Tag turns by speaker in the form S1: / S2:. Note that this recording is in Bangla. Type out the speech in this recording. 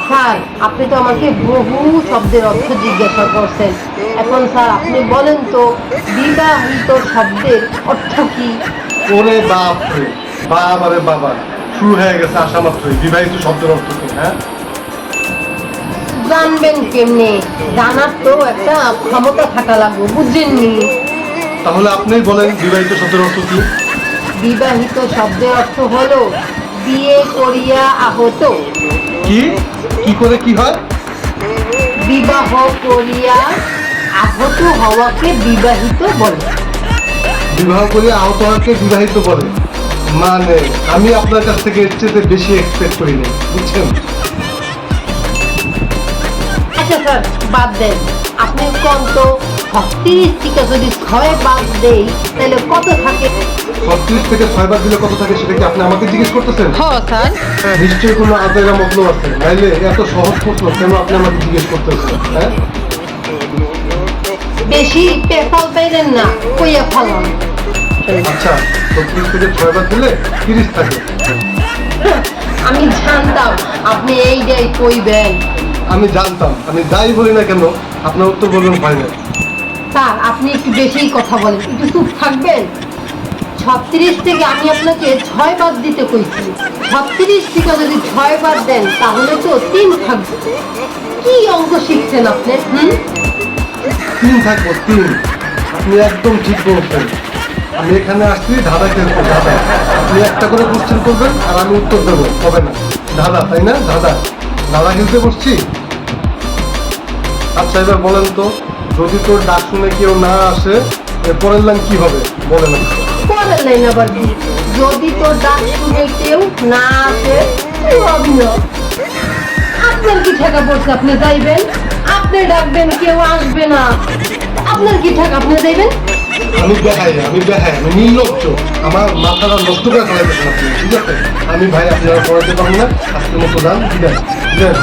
S1: স্যার আপনি তো আমাকে বহু শব্দের অর্থ জিজ্ঞাসা করছেন। এখন স্যার আপনি বলেন তো বিবাহিত শব্দের অর্থ কি?
S2: ওরে বাপ রে বাবা রে বাবা শুরু হয়ে গেছে আসা মাত্রই। বিবাহিত শব্দের অর্থ কি হ্যাঁ?
S1: জানবেন কেমনে? জানার তো একটা ক্ষমতা থাকা লাগবে বুঝছেননি
S2: তাহলে আপনিই বলেন বিবাহিত শব্দের অর্থ কি?
S1: বিবাহিত শব্দের অর্থ হলো বিয়ে করিয়া আহত।
S2: কি? করে কি হয়?
S1: বিবাহ করিয়া আহত হওয়াকে বিবাহিত বলে।
S2: বিবাহ করে আহত হওয়াকে বিবাহিত বলে। মানে আমি আপনার কাছ থেকে এর চেয়ে বেশি এক্সপেক্ট করি না বুঝছেন?
S1: আচ্ছা স্যার বাদ দেন। আপনি কোন তো ছত্রিশ থেকে যদি ছয় বাদ দেই তাহলে কত থাকে?
S2: ছত্রিশ থেকে ছয়বার দিলে কত থাকে সেটা কি আপনি আমাকে জিজ্ঞেস করতেছেন?
S1: হ্যাঁ স্যার।
S2: নিশ্চয়ই কোনো আদায়রা মতলব আছে। নাইলে এত সহজ প্রশ্ন কেন আপনি আমাকে জিজ্ঞেস করতেছেন? হ্যাঁ?
S1: বেশি পাইলেন না কইয়া ফেলাম।
S2: আচ্ছা ছত্রিশ থেকে ছয়বার দিলে তিরিশ থাকে।
S1: আমি জানতাম আপনি এইটাই কইবেন।
S2: আমি জানতাম আমি যাই বলি না কেন আপনার উত্তর বলবেন হয় না
S1: স্যার, আপনি একটু বেশিই কথা বলেন। একটু চুপ থাকবেন? ছত্রিশ থেকে আমি আপনাকে ছয় বার দিতে কইছি। ছত্রিশ থেকে যদি ছয় বার দেন, তাহলে তো তিন থাকবে। কি অঙ্ক শিখছেন আপনি, হুম?
S2: তিন থাকব, তিন। আপনি একদম ঠিক বলছেন। আমি এখানে আসছি ধাঁধা খেলতে, ধাঁধা। আপনি একটা করে কোশ্চেন করবেন আর আমি উত্তর দেবো। হবে না। ধাঁধা, তাই না? ধাঁধা। ধাঁধা খেলতে বসছি? আচ্ছা এবার বলেন তো যদি তোর ডাক শুনে কেউ না আসে পরের লাইন কি হবে? বলেন।
S1: পরের লাইন আবার কি? যদি তোর ডাক শুনে কেউ না আসে তুই হবি না। আপনার কি ঠেকা পড়ছে? আপনি যাইবেন? আপনি ডাকবেন কেউ আসবে না। আপনার কি ঠেকা? আপনি যাইবেন?
S2: আমি দেখাই আমি দেখাই আমি নির্লজ্জ। আমার মাথাটা নষ্ট করে ফেলাইতেছেন আপনি ঠিক আছে? আমি ভাই আপনারা পড়াতে পারব না। আজকের মতো বিদায়। বিদায়।